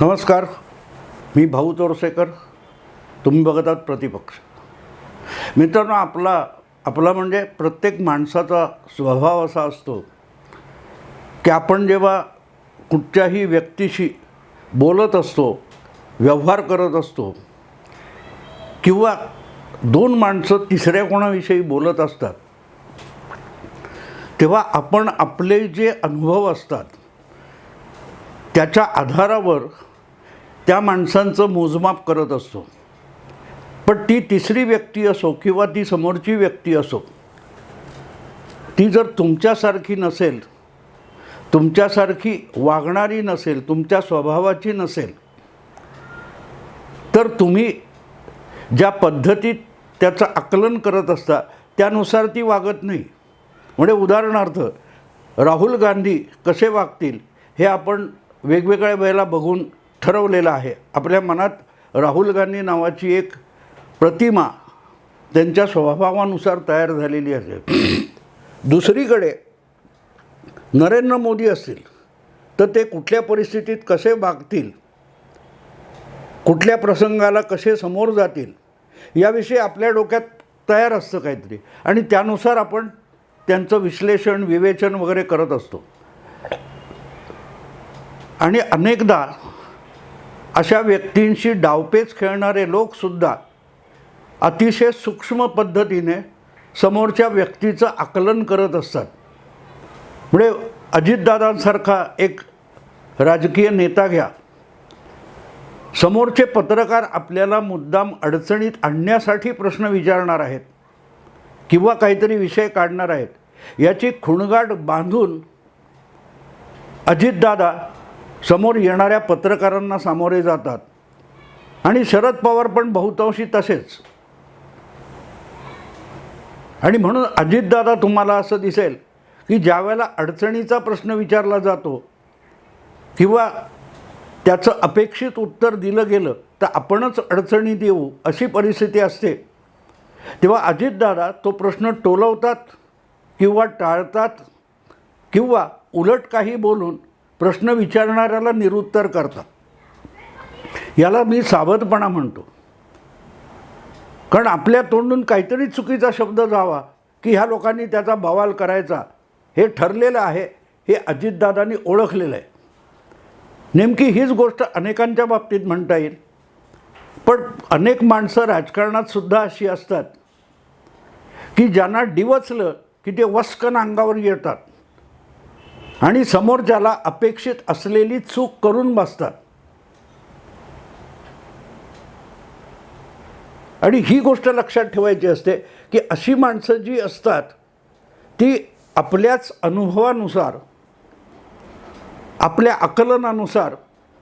नमस्कार मी भाऊ तोरसेकर. तुम्ही बघत आहात प्रतिपक्ष. मित्रांनो आपला आपला म्हणजे प्रत्येक माणसाचा स्वभाव असा असतो की आपण जेव्हा कुठच्याही व्यक्तीशी बोलत असतो व्यवहार करत असतो किंवा दोन माणसं तिसऱ्या कोणाविषयी बोलत असतात तेव्हा आपण आपले जे अनुभव असतात त्याच्या आधारावर त्या माणसांचं मोजमाप करत असतो. पण ती तिसरी व्यक्ती असो किंवा ती समोरची व्यक्ती असो ती जर तुमच्यासारखी नसेल तुमच्यासारखी वागणारी नसेल तुमच्या स्वभावाची नसेल तर तुम्ही ज्या पद्धतीत त्याचं आकलन करत असता त्यानुसार ती वागत नाही. म्हणजे उदाहरणार्थ राहुल गांधी कसे वागतील हे आपण वेगवेगळ्या वेळेला बघून ठरवलेलं आहे. आपल्या मनात राहुल गांधी नावाची एक प्रतिमा त्यांच्या स्वभावानुसार तयार झालेली असेल. दुसरीकडे नरेंद्र मोदी असतील तर ते कुठल्या परिस्थितीत कसे वागतील कुठल्या प्रसंगाला कसे समोर जातील याविषयी आपल्या डोक्यात तयार असतं काहीतरी. आणि त्यानुसार आपण त्यांचं विश्लेषण विवेचन वगैरे करत असतो. आणि अनेकदा अशा व्यक्तींशी डावपेच खेळणारे लोकसुद्धा अतिशय सूक्ष्म पद्धतीने समोरच्या व्यक्तीचं आकलन करत असतात. म्हणजे अजितदादांसारखा एक राजकीय नेता घ्या. समोरचे पत्रकार आपल्याला मुद्दाम अडचणीत आणण्यासाठी प्रश्न विचारणार आहेत किंवा काहीतरी विषय काढणार आहेत. याची खुणगाट बांधून अजितदादा समोर येणाऱ्या पत्रकारांना सामोरे जातात. आणि शरद पवार पण बहुतांशी तसेच. आणि म्हणून अजितदादा तुम्हाला असं दिसेल की ज्यावेळेला अडचणीचा प्रश्न विचारला जातो किंवा त्याचं अपेक्षित उत्तर दिलं गेलं तर आपणच अडचणीत येऊ अशी परिस्थिती असते. तेव्हा अजितदादा तो प्रश्न टोलवतात किंवा टाळतात किंवा उलट काही बोलून प्रश्न विचारणाऱ्याला निरुत्तर करतात. याला मी सावधपणा म्हणतो. कारण आपल्या तोंडून काहीतरी चुकीचा शब्द जावा की ह्या लोकांनी त्याचा बवाल करायचा हे ठरलेलं आहे हे अजितदादांनी ओळखलेलं आहे. नेमकी हीच गोष्ट अनेकांच्या बाबतीत म्हणता येईल. पण अनेक माणसं राजकारणात सुद्धा अशी असतात की ज्यांना डिवचलं की ते वस्कन अंगावर येतात. आणि समोरच्याला अपेक्षित असलेली चूक करून बसतात. आणि ही गोष्ट लक्षात ठेवायची असते की अशी माणसं जी असतात ती आपल्याच अनुभवानुसार आपल्या आकलनानुसार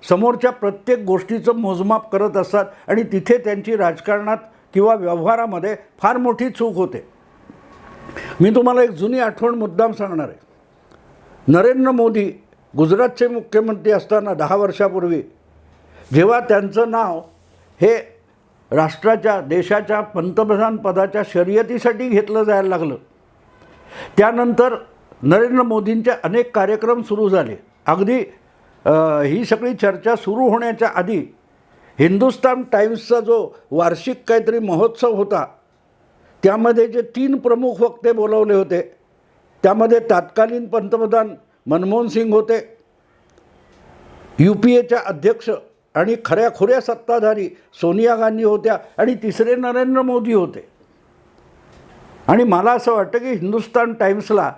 समोरच्या प्रत्येक गोष्टीचं मोजमाप करत असतात आणि तिथे त्यांची राजकारणात किंवा व्यवहारामध्ये फार मोठी चूक होते. मी तुम्हाला एक जुनी आठवण मुद्दाम सांगणार आहे. नरेंद्र मोदी गुजरातचे मुख्यमंत्री असताना दहा वर्षापूर्वी जेव्हा त्यांचं नाव हे राष्ट्राच्या देशाच्या पंतप्रधान पदाच्या शर्यतीसाठी घेतलं जायला लागलं त्यानंतर नरेंद्र मोदींचे अनेक कार्यक्रम सुरू झाले. अगदी ही सगळी चर्चा सुरू होण्याच्या आधी हिंदुस्तान टाईम्सचा जो वार्षिक काहीतरी महोत्सव होता त्यामध्ये जे तीन प्रमुख वक्ते बोलवले होते त्यामध्ये तत्कालीन पंतप्रधान मनमोहन सिंग होते. यू पी एच्या अध्यक्ष आणि खऱ्याखुऱ्या सत्ताधारी सोनिया गांधी होत्या आणि तिसरे नरेंद्र मोदी होते. आणि मला असं वाटतं की हिंदुस्तान टाईम्सला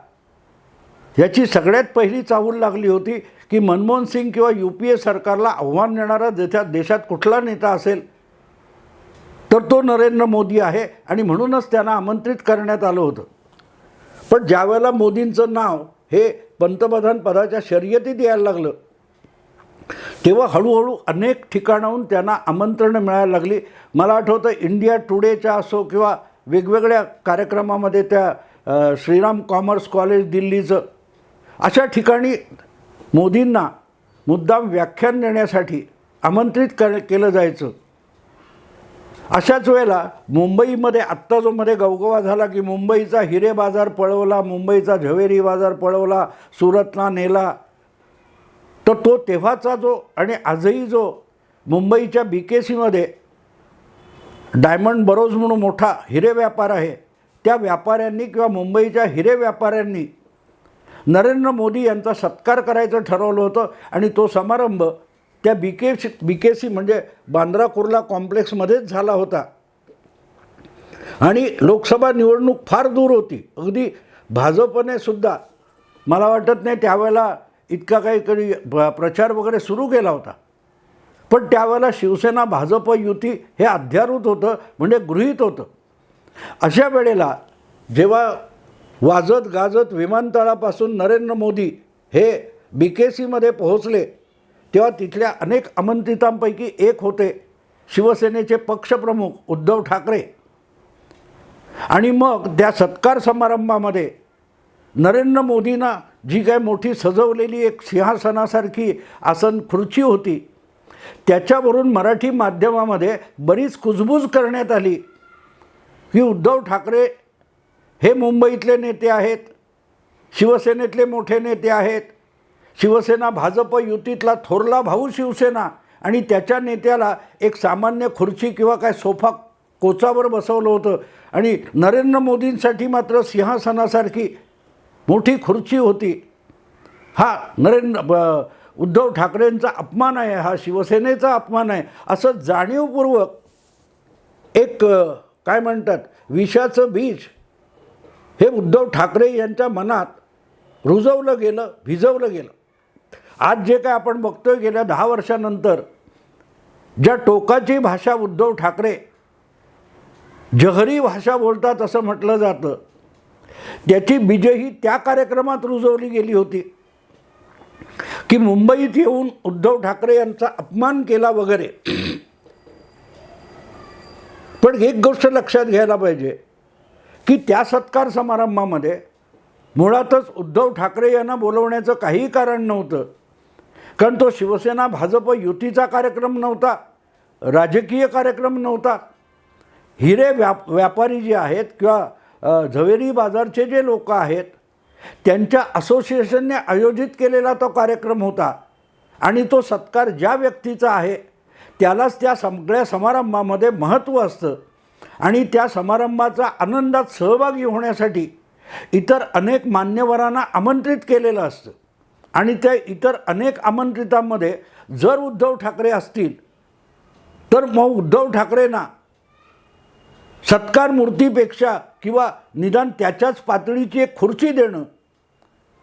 याची सगळ्यात पहिली चाहूल लागली होती की मनमोहन सिंग किंवा यू पी ए सरकारला आव्हान देणारा देशात देशात कुठला नेता असेल तर तो नरेंद्र मोदी आहे आणि म्हणूनच त्यांना आमंत्रित करण्यात आलं होतं. पण ज्यावेळेला मोदींचं नाव हे पंतप्रधान पदाच्या शर्यतीत यायला लागलं तेव्हा हळूहळू अनेक ठिकाणाहून त्यांना आमंत्रणं मिळायला लागली. मला आठवतं इंडिया टुडेच्या असो किंवा वेगवेगळ्या कार्यक्रमामध्ये त्या श्रीराम कॉमर्स कॉलेज दिल्लीचं अशा ठिकाणी मोदींना मुद्दाम व्याख्यान देण्यासाठी आमंत्रित कर केलं जायचं. अशाच वेळेला मुंबईमध्ये आत्ता जो मध्ये गवगवा झाला की मुंबईचा हिरे बाजार पळवला मुंबईचा झवेरी बाजार पळवला सुरतला नेला तर तो तेव्हाचा जो आणि आजही जो मुंबईच्या बी के सीमध्ये डायमंड बरोज म्हणून मोठा हिरे व्यापार आहे त्या व्यापाऱ्यांनी किंवा मुंबईच्या हिरे व्यापाऱ्यांनी नरेंद्र मोदी यांचा सत्कार करायचं ठरवलं होतं आणि तो समारंभ त्या बी के सी बी के सी म्हणजे बांद्रा कुर्ला कॉम्प्लेक्समध्येच झाला होता. आणि लोकसभा निवडणूक फार दूर होती. अगदी भाजपने सुद्धा मला वाटत नाही त्यावेळेला इतका काही कधी प्रचार वगैरे सुरू केला होता. पण त्यावेळेला शिवसेना भाजप युती हे अध्यारूत होतं म्हणजे गृहीत होतं. अशा वेळेला जेव्हा वाजत गाजत विमानतळापासून नरेंद्र मोदी हे बी के सीमध्ये पोहोचले तेव्हा तिथल्या अनेक आमंत्रितांपैकी एक होते शिवसेनेचे पक्षप्रमुख उद्धव ठाकरे. आणि मग त्या सत्कार समारंभामध्ये नरेंद्र मोदींना जी काय मोठी सजवलेली एक सिंहासनासारखी आसन खुर्ची होती त्याच्यावरून मराठी माध्यमामध्ये बरीच कुजबूज करण्यात आली की उद्धव ठाकरे हे मुंबईतले नेते आहेत शिवसेनेतले मोठे नेते आहेत शिवसेना भाजप युतीतला थोरला भाऊ शिवसेना आणि त्याच्या नेत्याला एक सामान्य खुर्ची किंवा काय सोफा कोचावर बसवलं होतं. आणि नरेंद्र मोदींसाठी मात्र सिंहासनासारखी मोठी खुर्ची होती. हा नरेंद्र ब- उद्धव ठाकरेंचा अपमान आहे हा शिवसेनेचा अपमान आहे. असं जाणीवपूर्वक एक काय म्हणतात विषाचं बीज हे उद्धव ठाकरे यांच्या मनात रुजवलं गेलं भिजवलं गेलं. आज जे काय आपण बघतोय गेल्या दहा वर्षानंतर ज्या टोकाची भाषा उद्धव ठाकरे जहरी भाषा बोलतात असं म्हटलं जातं त्याची बीजही त्या कार्यक्रमात रुजवली गेली होती की मुंबईत येऊन उद्धव ठाकरे यांचा अपमान केला वगैरे. पण एक गोष्ट लक्षात घ्यायला पाहिजे की त्या सत्कार समारंभामध्ये मुळातच उद्धव ठाकरे यांना बोलवण्याचं काहीही कारण नव्हतं. कारण तो शिवसेना भाजप युतीचा कार्यक्रम नव्हता राजकीय कार्यक्रम नव्हता. हिरे व्याप व्यापारी जे आहेत किंवा झवेरी बाजारचे जे लोक आहेत त्यांच्या असोसिएशनने आयोजित केलेला तो कार्यक्रम होता. आणि तो सत्कार ज्या व्यक्तीचा आहे त्यालाच त्या सगळ्या समारंभामध्ये महत्त्व असतं. आणि त्या समारंभाचा आनंदात सहभागी होण्यासाठी इतर अनेक मान्यवरांना आमंत्रित केलेलं असतं. आणि त्या इतर अनेक आमंत्रितांमध्ये जर उद्धव ठाकरे असतील तर मग उद्धव ठाकरेंना सत्कार मूर्तीपेक्षा किंवा निदान त्याच्याच पातळीची एक खुर्ची देणं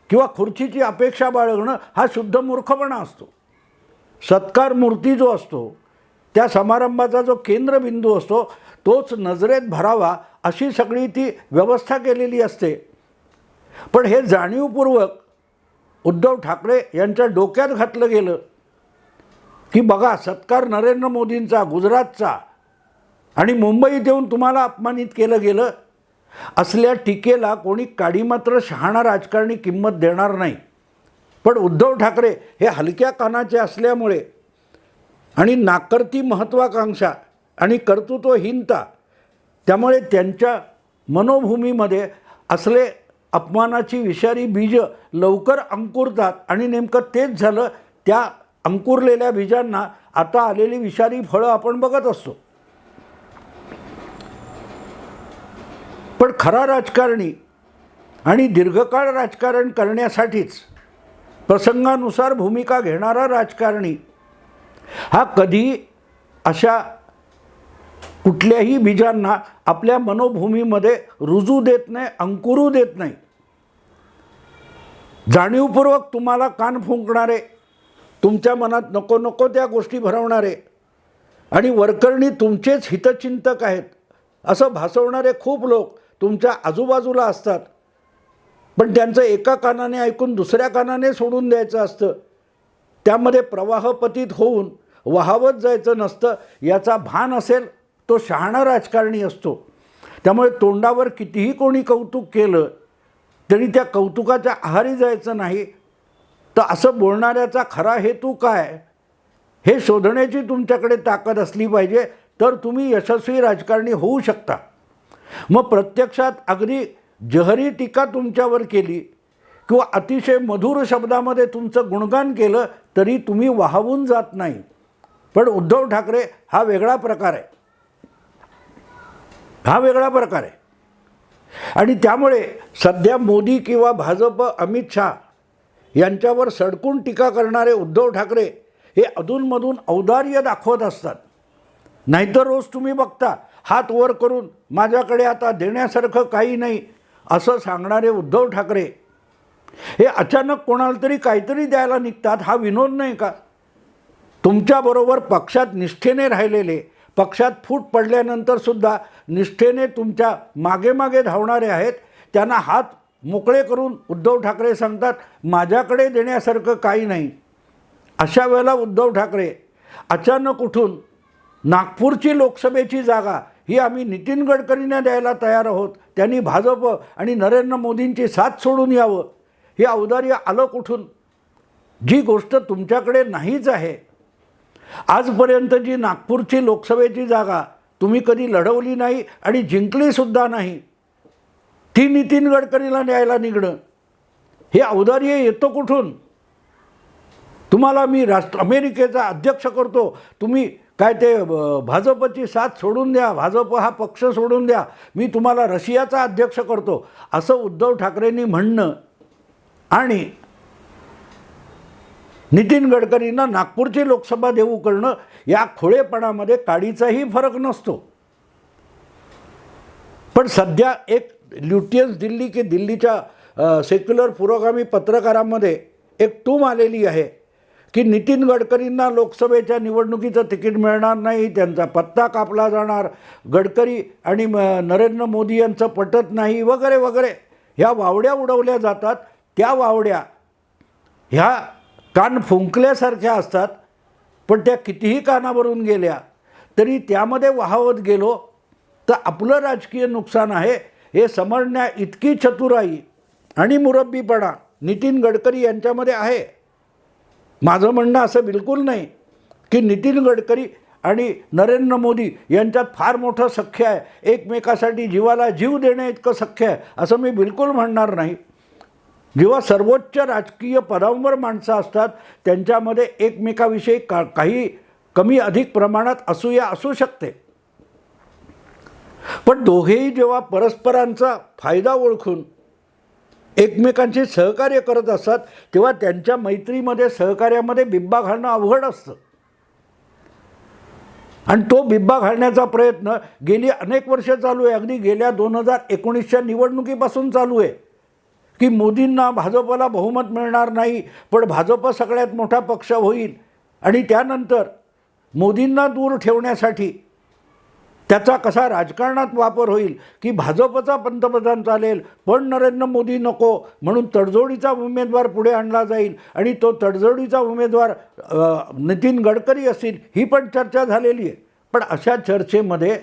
किंवा खुर्चीची अपेक्षा बाळगणं हा शुद्ध मूर्खपणा असतो. सत्कार मूर्ती जो असतो त्या समारंभाचा जो केंद्रबिंदू असतो तोच नजरेत भरावा अशी सगळी ती व्यवस्था केलेली असते. पण हे जाणीवपूर्वक उद्धव ठाकरे यांच्या डोक्यात घातलं गेलं की बघा सत्कार नरेंद्र मोदींचा गुजरातचा आणि मुंबईत येऊन तुम्हाला अपमानित केलं गेलं असल्या टीकेला कोणी काडी मात्र शहाणा राजकारणी किंमत देणार नाही. पण उद्धव ठाकरे हे हलक्या कानाचे असल्यामुळे आणि नाकर्ती महत्त्वाकांक्षा आणि कर्तृत्वहीनता त्यामुळे त्यांच्या मनोभूमीमध्ये असले अपमानाची विषारी बीज लवकर अंकुरतात. आणि नेमकं तेच झालं त्या अंकुरलेल्या बीजांना आता आलेली विषारी फळं आपण बघत असतो. पण खरा राजकारणी आणि दीर्घकाळ राजकारण करण्यासाठीच प्रसंगानुसार भूमिका घेणारा राजकारणी हा कधी अशा कुठल्याही बीजांना आपल्या मनोभूमीमध्ये रुजू देत नाही अंकुरू देत नाही. जाणीवपूर्वक तुम्हाला कान फुंकणारे तुमच्या मनात नको नको त्या गोष्टी भरवणारे आणि वरकरणी तुमचेच हितचिंतक आहेत असं भासवणारे खूप लोक तुमच्या आजूबाजूला असतात. पण त्यांचं एका कानाने ऐकून दुसऱ्या कानाने सोडून द्यायचं असतं. त्यामध्ये प्रवाहपतीत होऊन वाहवत जायचं नसतं याचा भान असेल तो शहाणा राजकारणी असतो. त्यामुळे तोंडावर कितीही कोणी कौतुक केलं तरी त्या कौतुकाच्या आहारी जायचं नाही. तर असं बोलणाऱ्याचा खरा हेतू काय? हे शोधण्याची तुमच्याकडे ताकद असली पाहिजे तर तुम्ही यशस्वी राजकारणी होऊ शकता. मग प्रत्यक्षात अगदी जहरी टीका तुमच्यावर केली किंवा अतिशय मधुर शब्दामध्ये तुमचं गुणगान केलं तरी तुम्ही वाहवून जात नाही. पण उद्धव ठाकरे हा वेगळा प्रकार आहे. हा वेगळा प्रकार आहे. आणि त्यामुळे सध्या मोदी किंवा भाजप अमित शहा यांच्यावर सडकून टीका करणारे उद्धव ठाकरे हे अधूनमधून औदार्य दाखवत असतात. नाहीतर रोज तुम्ही बघता हात वर करून माझ्याकडे आता देण्यासारखं काही नाही असं सांगणारे उद्धव ठाकरे हे अचानक कोणाला तरी काहीतरी द्यायला निघतात हा विनोद नाही का? तुमच्याबरोबर पक्षात निष्ठेने राहिलेले पक्षात फूट पडल्यानंतर सुद्धा निष्ठेने तुमच्या मागे मागे धावणारे आहेत. त्यांना हात मोकळे करून उद्धव ठाकरे सांगतात माझ्याकडे देण्यासारखं काही नाही. अशा वेळेला उद्धव ठाकरे अचानक उठून नागपूरची लोकसभेची जागा ही आम्ही नितीन गडकरींना द्यायला तयार आहोत. त्यांनी भाजप आणि नरेंद्र मोदींची साथ सोडून यावं. हे औदार्य आलं कुठून? जी गोष्ट तुमच्याकडे नाहीच आहे आजपर्यंत जी नागपूरची लोकसभेची जागा तुम्ही कधी लढवली नाही आणि जिंकलीसुद्धा नाही. ती नितीन गडकरीला न्यायला निघणं. हे औदार्य येतं कुठून? तुम्हाला मी राष्ट्र अमेरिकेचा अध्यक्ष करतो. तुम्ही काय ते भाजपची साथ सोडून द्या. भाजप हा पक्ष सोडून द्या. मी तुम्हाला रशियाचा अध्यक्ष करतो. असं उद्धव ठाकरेंनी म्हणणं. आणि नितीन गडकरींना नागपूरची लोकसभा देऊ करणं या खोळेपणामध्ये काडीचाही फरक नसतो. पण सध्या एक ल्युटियन्स दिल्ली की दिल्लीच्या सेक्युलर पुरोगामी पत्रकारांमध्ये एक टूम आलेली आहे की नितीन गडकरींना लोकसभेच्या निवडणुकीचं तिकीट मिळणार नाही त्यांचा पत्ता कापला जाणार गडकरी आणि म- नरेंद्र मोदी यांचं पटत नाही वगैरे वगैरे. ह्या वावड्या उडवल्या जातात. त्या वावड्या ह्या कान फुंकल्यासारख्या असतात पण त्या कितीही कानावरून गेल्या तरी त्यामध्ये वाहवत गेलो तर आपलं राजकीय नुकसान आहे हे समजण्या इतकी चतुराई आणि मुरब्बीपणा नितीन गडकरी यांच्यामध्ये आहे. माझं म्हणणं असं बिलकुल नाही की नितीन गडकरी आणि नरेंद्र मोदी यांच्यात फार मोठं सख्य आहे. एकमेकासाठी जीवाला जीव देणे इतकं सख्य आहे असं मी बिलकुल म्हणणार नाही. जेव्हा सर्वोच्च राजकीय पदांवर माणसं असतात त्यांच्यामध्ये एकमेकाविषयी का काही कमी अधिक प्रमाणात असूया असू शकते. पण दोघेही जेव्हा परस्परांचा फायदा ओळखून एकमेकांशी सहकार्य करत असतात तेव्हा त्यांच्या मैत्रीमध्ये सहकार्यामध्ये बिब्बा घालणं अवघड असतं. आणि तो बिब्बा घालण्याचा प्रयत्न गेली अनेक वर्ष चालू आहे. अगदी गेल्या दोन हजार एकोणीसच्या निवडणुकीपासून चालू आहे. की मोदींना भाजपला बहुमत मिळणार नाही पण भाजप सगळ्यात मोठा पक्ष होईल. आणि त्यानंतर मोदींना दूर ठेवण्यासाठी त्याचा कसा राजकारणात वापर होईल की भाजपचा पंतप्रधान चालेल पण नरेंद्र मोदी नको म्हणून तडजोडीचा उमेदवार पुढे आणला जाईल आणि तो तडजोडीचा उमेदवार नितीन गडकरी असतील ही पण चर्चा झालेली आहे. पण अशा चर्चेमध्ये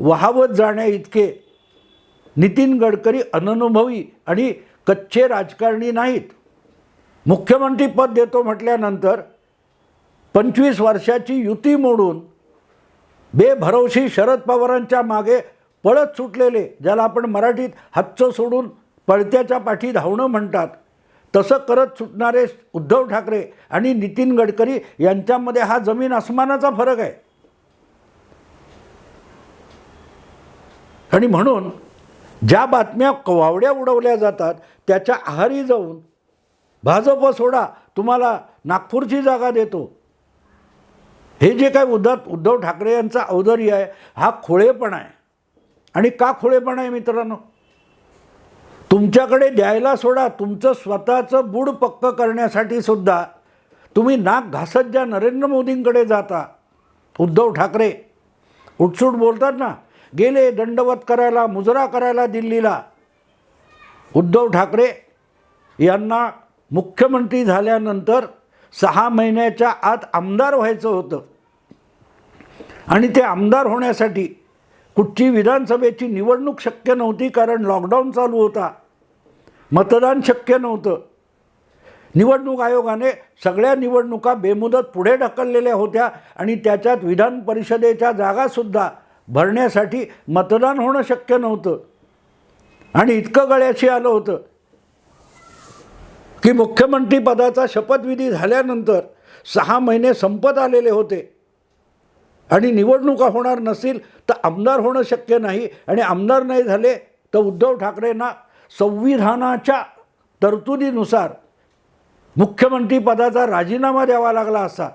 वाहवत जाण्या इतके नितीन गडकरी अननुभवी आणि कच्चे राजकारणी नाहीत. मुख्यमंत्रीपद देतो म्हटल्यानंतर पंचवीस वर्षाची युती मोडून बेभरवशी शरद पवारांच्या मागे पळत सुटलेले ज्याला आपण मराठीत हातचं सोडून पळत्याच्या पाठी धावणं म्हणतात तसं करत सुटणारे उद्धव ठाकरे आणि नितीन गडकरी यांच्यामध्ये हा जमीन आसमानाचा फरक आहे. आणि म्हणून ज्या बातम्या वावड्या उडवल्या जातात त्याच्या आहारी जाऊन भाजप सोडा तुम्हाला नागपूरची जागा देतो. हे जे काय उद्धव उद्धव ठाकरे यांचा औदर्य आहे हा खोळेपणा आहे. आणि का खोळेपणा आहे मित्रांनो? तुमच्याकडे द्यायला सोडा तुमचं स्वतःचं बूड पक्क करण्यासाठी सुद्धा तुम्ही नाक घासत ज्या नरेंद्र मोदींकडे जाता उद्धव ठाकरे उठसूट बोलतात ना गेले दंडवत करायला मुजरा करायला दिल्लीला. उद्धव ठाकरे यांना मुख्यमंत्री झाल्यानंतर सहा महिन्याच्या आत आमदार व्हायचं होतं. आणि ते आमदार होण्यासाठी कुठची विधानसभेची निवडणूक शक्य नव्हती कारण लॉकडाऊन चालू होता. मतदान शक्य नव्हतं. निवडणूक आयोगाने सगळ्या निवडणुका बेमुदत पुढे ढकललेल्या होत्या आणि त्याच्यात विधान परिषदेच्या जागासुद्धा भरण्यासाठी मतदान होणं शक्य नव्हतं. आणि इतकं गळ्याशी आलं होतं की मुख्यमंत्री पदाचा शपथविधी झाल्यानंतर सहा महिने संपत आलेले होते. आणि निवडणुका होणार नसतील तर आमदार होणं शक्य नाही. आणि आमदार नाही झाले तर उद्धव ठाकरेंना संविधानाच्या तरतुदीनुसार मुख्यमंत्री पदाचा राजीनामा द्यावा लागला असा.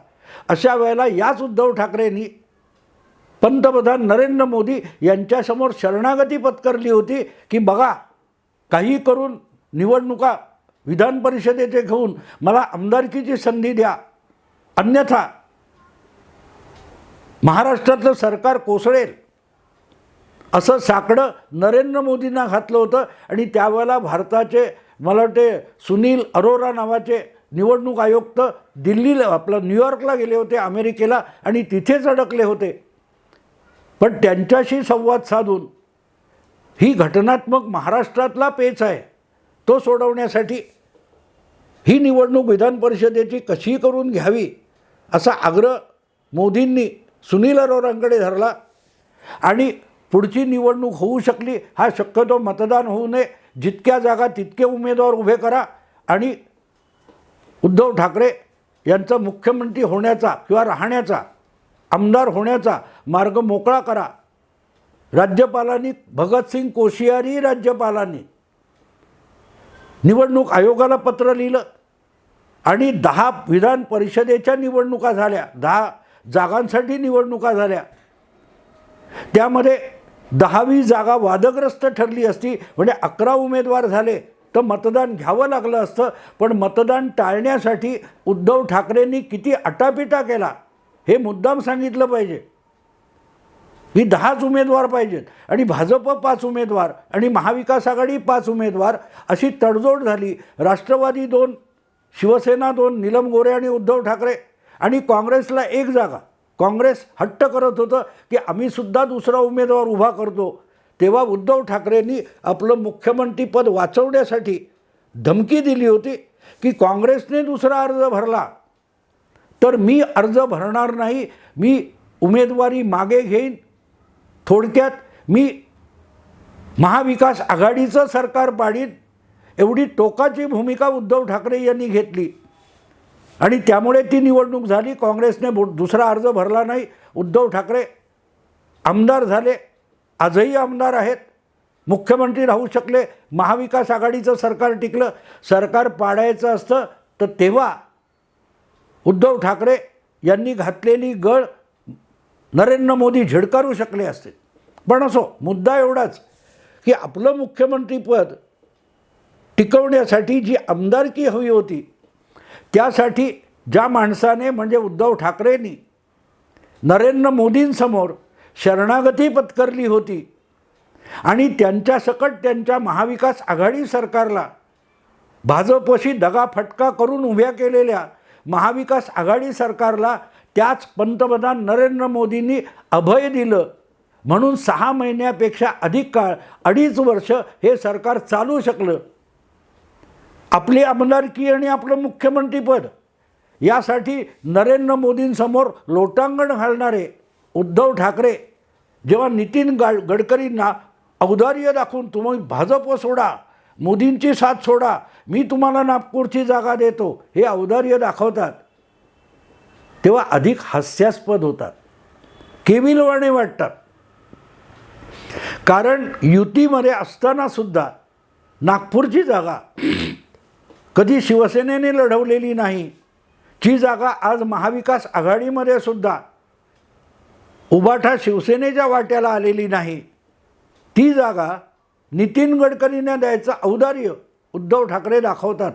अशा वेळेला याच उद्धव ठाकरेंनी पंतप्रधान नरेंद्र मोदी यांच्यासमोर शरणागती पत्करली होती की बघा काही करून निवडणुका विधान परिषदेचे घेऊन मला आमदारकीची संधी द्या. अन्यथा महाराष्ट्रातलं सरकार कोसळेल. असं साकडं नरेंद्र मोदींना घातलं होतं आणि त्यावेळेला भारताचे मला वाटते सुनील अरोरा नावाचे निवडणूक आयुक्त दिल्लीला आपलं न्यूयॉर्कला गेले होते अमेरिकेला आणि तिथेच अडकले होते. पण त्यांच्याशी संवाद साधून ही घटनात्मक महाराष्ट्रातला पेच आहे. तो सोडवण्यासाठी ही निवडणूक विधान परिषदेची कशी करून घ्यावी असा आग्रह मोदींनी सुनील अरोरांकडे धरला आणि पुढची निवडणूक होऊ शकली हा शक्यतो मतदान होऊ नये. जितक्या जागा तितके उमेदवार उभे करा आणि उद्धव ठाकरे यांचा मुख्यमंत्री होण्याचा किंवा राहण्याचा आमदार होण्याचा मार्ग मोकळा करा. राज्यपालांनी भगतसिंग कोशियारी राज्यपालांनी निवडणूक आयोगाला पत्र लिहिलं आणि दहा विधान परिषदेच्या निवडणुका झाल्या. दहा जागांसाठी निवडणुका झाल्या. त्यामध्ये दहावी जागा वादग्रस्त ठरली असती म्हणजे अकरा उमेदवार झाले तर मतदान घ्यावं लागलं असतं पण मतदान टाळण्यासाठी उद्धव ठाकरेंनी किती अटापिटा केला हे मुद्दाम सांगितलं पाहिजे. ही दहाच उमेदवार पाहिजेत. आणि भाजप पाच उमेदवार आणि महाविकास आघाडी पाच उमेदवार अशी तडजोड झाली. राष्ट्रवादी दोन शिवसेना दोन नीलम गोरे आणि उद्धव ठाकरे. आणि काँग्रेसला एक जागा. काँग्रेस हट्ट करत होतं की आम्हीसुद्धा दुसरा उमेदवार उभा करतो. तेव्हा उद्धव ठाकरेंनी आपलं मुख्यमंत्रीपद वाचवण्यासाठी धमकी दिली होती की काँग्रेसने दुसरा अर्ज भरला. तर मी अर्ज भरणार नाही मी उमेदवारी मागे घेईन थोडक्यात मी महाविकास आघाडीचं सरकार पाडीन एवढी टोकाची भूमिका उद्धव ठाकरे यांनी घेतली. आणि त्यामुळे ती निवडणूक झाली काँग्रेसने बो दुसरा अर्ज भरला नाही. उद्धव ठाकरे आमदार झाले आजही आमदार आहेत. मुख्यमंत्री राहू शकले महाविकास आघाडीचं सरकार टिकलं. सरकार पाडायचं असतं तर तेव्हा उद्धव ठाकरे यांनी घातलेली गळ नरेंद्र मोदी झिडकारू शकले असते. पण असो मुद्दा एवढाच की आपलं मुख्यमंत्रीपद टिकवण्यासाठी जी आमदारकी हवी होती त्यासाठी ज्या माणसाने म्हणजे उद्धव ठाकरेंनी नरेंद्र मोदींसमोर शरणागती पत्करली होती आणि त्यांच्यासकट त्यांच्या महाविकास आघाडी सरकारला भाजपशी दगाफटका करून उभ्या केलेल्या महाविकास आघाडी सरकारला त्याच पंतप्रधान नरेंद्र मोदींनी अभय दिलं. म्हणून सहा महिन्यापेक्षा अधिक काळ अडीच वर्ष हे सरकार चालू शकलं. आपली आमदारकी आणि आपलं मुख्यमंत्रीपद यासाठी नरेंद्र मोदींसमोर लोटांगण घालणारे उद्धव ठाकरे जेव्हा नितीन गा गडकरींना औदार्य दाखवून तुम्ही भाजप सोडा मोदींची साथ सोडा मी तुम्हाला नागपूरची जागा देतो हे औदार्य दाखवतात. तेव्हा अधिक हास्यास्पद होतात. केविलवाणे वाटतात. कारण युतीमध्ये असतानासुद्धा नागपूरची जागा कधी शिवसेनेने लढवलेली नाही जी जागा आज महाविकास आघाडीमध्ये सुद्धा उबाठा शिवसेनेच्या वाट्याला आलेली नाही. ती जागा नितीन गडकरींना द्यायचं औदार्य उद्धव ठाकरे दाखवतात.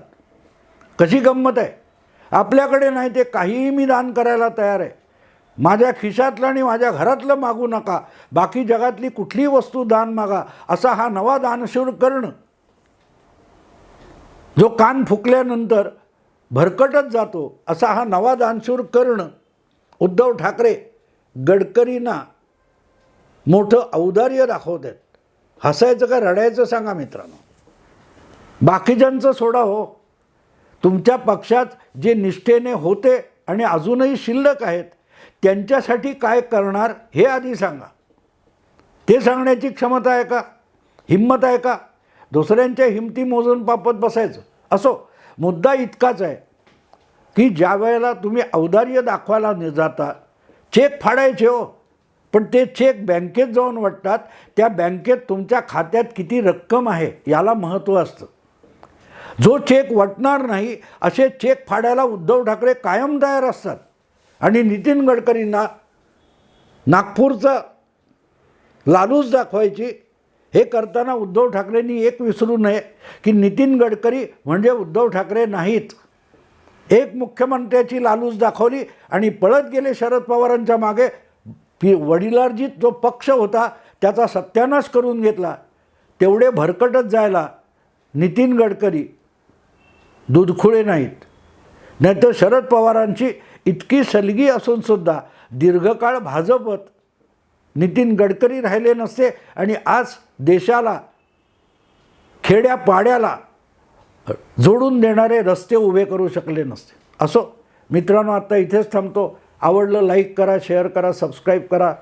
कशी गंमत आहे? आपल्याकडे नाही ते काहीही मी दान करायला तयार आहे. माझ्या खिशातलं आणि माझ्या घरातलं मागू नका. बाकी जगातली कुठलीही वस्तू दान मागा. असा हा नवा दानशूर करणं. जो कान फुकल्यानंतर भरकटत जातो असा हा नवा दानशूर करणं. उद्धव ठाकरे गडकरींना मोठं औदार्य दाखवत आहेत हसायचं का रडायचं सांगा मित्रांनो. बाकीच्यांचं सोडा हो. तुमच्या पक्षात जे निष्ठेने होते आणि अजूनही शिल्लक आहेत त्यांच्यासाठी काय करणार हे आधी सांगा. ते सांगण्याची क्षमता आहे का? हिंमत आहे का? दुसऱ्यांच्या हिमती मोजून पापत बसायचं. असो मुद्दा इतकाच आहे की ज्या वेळेला तुम्ही औदार्य दाखवायला न जाता चेक फाडायचे हो. पण ते चेक बँकेत जाऊन वाटतात त्या बँकेत तुमच्या खात्यात किती रक्कम आहे याला महत्त्व असतं. जो चेक वटणार नाही असे चेक फाडायला उद्धव ठाकरे कायम तयार असतात. आणि नितीन गडकरींना नागपूरचं लालूच दाखवायची. हे करताना उद्धव ठाकरेंनी एक विसरू नये की नितीन गडकरी म्हणजे उद्धव ठाकरे नाहीत. एक मुख्यमंत्र्याची लालूच दाखवली आणि पळत गेले शरद पवारांच्या मागे. पी वडिलार्जित जो पक्ष होता त्याचा सत्यानाश करून घेतला. तेवढे भरकटत जायला नितीन गडकरी दूधखुळे नाहीत. नाहीतर शरद पवारांची इतकी सलगी असूनसुद्धा दीर्घकाळ भाजपत नितीन गडकरी राहिले नसते आणि आज देशाला खेड्यापाड्याला जोडून देणारे रस्ते उभे करू शकले नसते. असो मित्रांनो आत्ता इथेच थांबतो. आवडलं लाईक करा शेअर करा सबस्क्राईब करा.